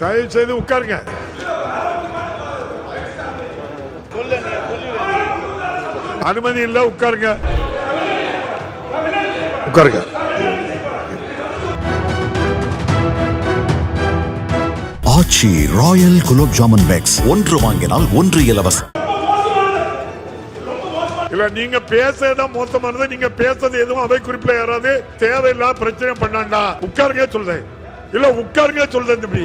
தயவு செய்து உட்காருங்க. அனுமதி இல்ல உட்காருங்க. உட்காருங்க. ஆச்சி ராயல் குலோப் ஜாமுன் பேக்ஸ் ஒன்று வாங்கினால் ஒன்று இலவசம். இல்ல நீங்க பேசதான் மோசமானது நீங்க பேசுறது எதுவும் அவை குறிப்பில யாராவது தேவையில்லாத பிரச்சனை பண்ணாண்டா. உட்காருங்க சொல்றேன். இல்ல உட்காருங்க சொல்றேன் தம்பி.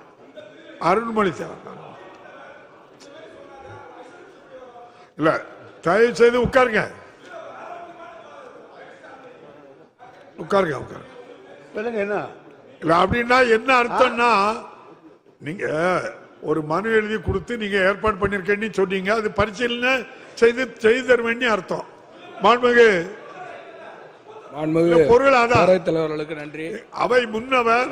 அருண்மொழி தேவன் இல்ல தயவு செய்து உட்காருங்க. உட்காருங்க உட்காருங்க. சொல்லுங்க என்ன? இல்ல அப்படின்னா என்ன அர்த்தம்னா நீங்க ஒரு மனு எழுதி கொடுத்து நீங்க ஏற்பாடு பண்ணிருக்கேன்னு சொன்னீங்க அது பரிசீலனை செய்து செய்து தருவேன்னு அர்த்தம். மாண்புமிகு. பொருள் அதான். தலைவர்களுக்கு நன்றி. அவை முன்னவர்.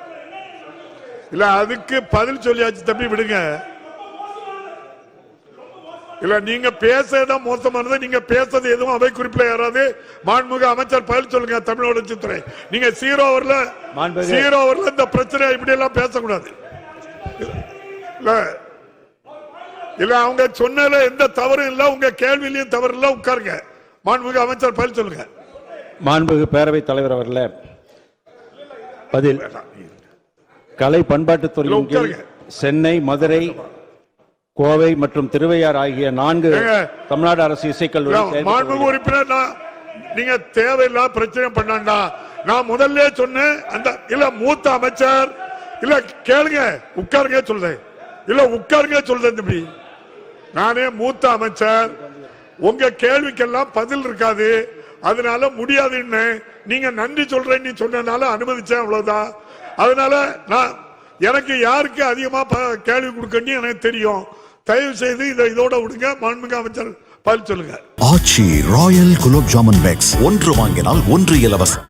இல்ல அதுக்கு பதில் சொல்லியாச்சு தம்பி விடுங்க. இல்ல நீங்க பேசதான் மோசமானது நீங்க பேசுறது எதுவும் அவை குறிப்பில யாராவது மாண்புமிகு அமைச்சர் பதில் சொல்லுங்க தமிழ் வளர்ச்சித்துறை. நீங்க ஜீரோ ஓவர்ல ஜீரோ ஓவர்ல இந்த பிரச்சனை இப்படி எல்லாம் பேசக்கூடாது. இல்ல இல்ல அவங்க சொன்னதுல எந்த தவறும் இல்ல உங்க கேள்வியிலையும் தவறு இல்ல உட்காருங்க. மாண்புமிகு அமைச்சர் பதில் சொல்லுங்க. மாண்புமிகு பேரவைத் தலைவர் அவர்களே பதில். கலை பண்பாட்டுத் துறையின் கீழ். சென்னை மதுரை கோவை மற்றும் திருவையார் ஆகிய நான்கு. தமிழ்நாடு அரசு இசைக்கல்லூரி. உறுப்பினர் நீங்க தேவையில்லாத பிரச்சனை பண்ணாண்டா. நான் முதல்ல சொன்னேன் அந்த இல்ல மூத்த அமைச்சர் இல்ல கேளுங்க உட்காருங்க சொல்றேன். இல்ல உட்காருங்க சொல்றேன் தம்பி. நானே மூத்த அமைச்சர். உங்க கேள்விக்கெல்லாம் பதில் இருக்காது. அதனால முடியாதுன்னு நீங்க நன்றி சொல்றேன்னு சொன்னதுனால அனுமதிச்சேன் அவ்வளவுதான். அதனால நான் எனக்கு யாருக்கு அதிகமா ப- கேள்வி கொடுக்கணும் எனக்கு தெரியும். தயவு செய்து இதை இதோட விடுங்க. மாண்புமிகு அமைச்சர் பதில் சொல்லுங்க. Aachi royal gulab jamun packs. ஒன்று வாங்கினால் ஒன்று இலவசம்.